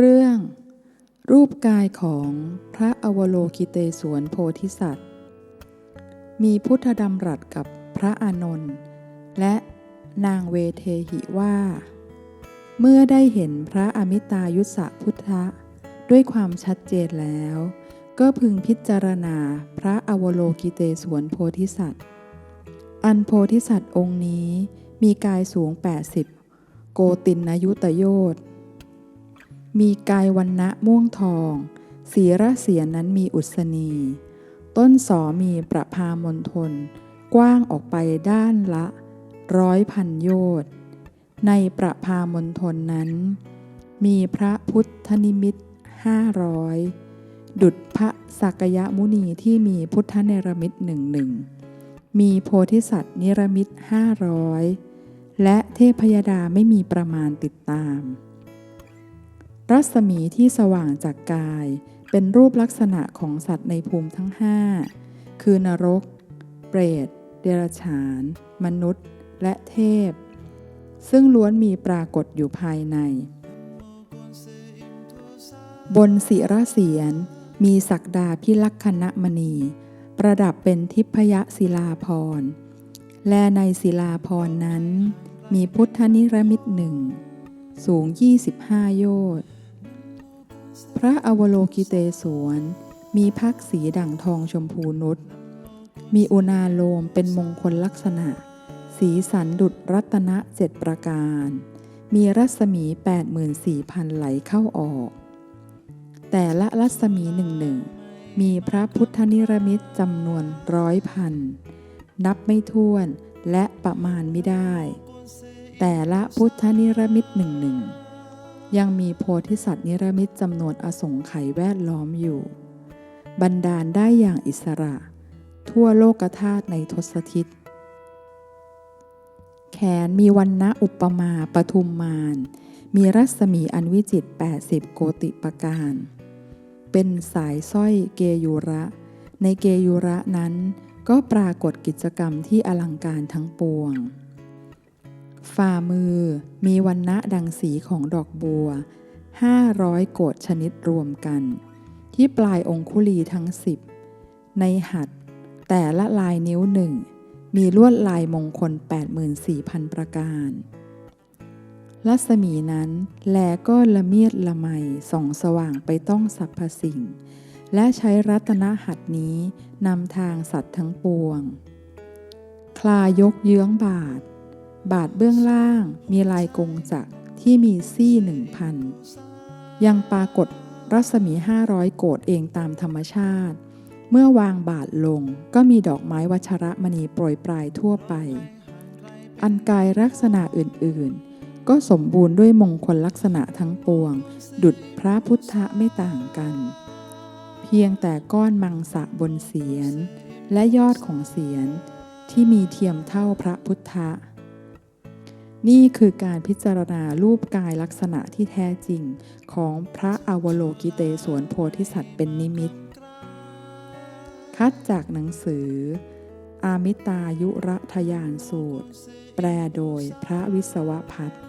เรื่อง รูปกายของพระอวโลกิเตศวนโพธิสัตว์ มีพุทธดำรัสกับพระอานนท์และนางเวเทหิว่า เมื่อได้เห็นพระอมิตายุสะพุทธะ ด้วยความชัดเจนแล้ว ก็พึงพิจารณาพระอวโลกิเตศวนโพธิสัตว์ อันโพธิสัตว์องค์นี้มีกายสูง 80 โกตินนายุตโยธ มีกายวันนะม่วงทองสีระเสียนั้นมีอุศนี ต้นสอมีประพามณฑลกว้างออกไปด้านละร้อยพันโยชน์ในประพามณฑลนั้น มีพระพุทธนิมิตห้าร้อยดุจพระสักยะมุนีที่มีพุทธเนรมิตหนึ่งหนึ่งมีโพธิสัตว์นิรมิตห้าร้อยและเทพยดาไม่มีประมาณติดตาม รัศมีที่สว่างจากกาย เป็นรูปลักษณะของสัตว์ในภูมิทั้งห้าคือนรก เปรต เดรัจฉาน มนุษย์ และเทพ ซึ่งล้วนมีปรากฏอยู่ภายใน บนศิระเสียน มีศักดาพิลักษณมณี ประดับเป็นทิพยศิลาพร และในศิลาพรนั้น มีพุทธนิรมิตหนึ่งสูง 25 โยชน์ พระอวโลกิเตศวนมีพักสีดั่งทองชมพูนุชมีอุณาโลมเป็นมงคลลักษณะ สีสันดุดรัตนะเจ็ดประการ มีรัศมี 84,000 ไหลเข้าออก แต่ละรัศมีหนึ่งหนึ่งมีพระพุทธนิรมิตจำนวนร้อยพัน นับไม่ถ้วนและประมาณไม่ได้ แต่ละพุทธนิรมิตหนึ่งหนึ่ง ยังมีโพธิสัตว์นิรมิตจำนวนอสงไขยแวดล้อมอยู่บรรดาลได้อย่างอิสระ ทั่วโลกธาตุในทศทิศ แขนมีวันนะอุปมาปทุมมาน มีรัศมีอันวิจิต 80 โกติประการ เป็นสายสร้อยเกยุระ ในเกยุระนั้นก็ปรากฏกิจกรรมที่อลังการทั้งปวง ฝ่ามือมีวันณะดังสีของดอกบัว 500 โกดชนิดรวมกัน ที่ปลายองคุลีทั้งสิบในหัดแต่ละลายนิ้วหนึ่ง มีลวดลายมงคล 84,000 ประการรัศมีนั้น แลก็ละเมียดละไมส่องสว่างไปต้องสรรพสิ่ง และใช้รัตนหัดนี้นำทางสัตว์ทั้งปวง คลายกเยื้องบาท บาทเบื้องล่างมีลายกงจักรที่มีซี่หนึ่งพันยังปรากฏรัศมี 500 โกดเองตามธรรมชาติ เมื่อวางบาทลงก็มีดอกไม้วัชระมณีโปรยปลายทั่วไป อันกายลักษณะอื่นๆ ก็สมบูรณ์ด้วยมงคลลักษณะทั้งปวง ดุจพระพุทธไม่ต่างกัน เพียงแต่ก้อนมังสะบนเสียน และยอดของเสียนที่มีเทียมเท่าพระพุทธะ นี่คือการพิจารณารูปกายลักษณะที่แท้จริง ของพระอวโลกิเตศวนโพธิสัตว์เป็นนิมิต คัดจากหนังสือ อามิตายุระทยานสูตร แปลโดยพระวิศวพัฒน์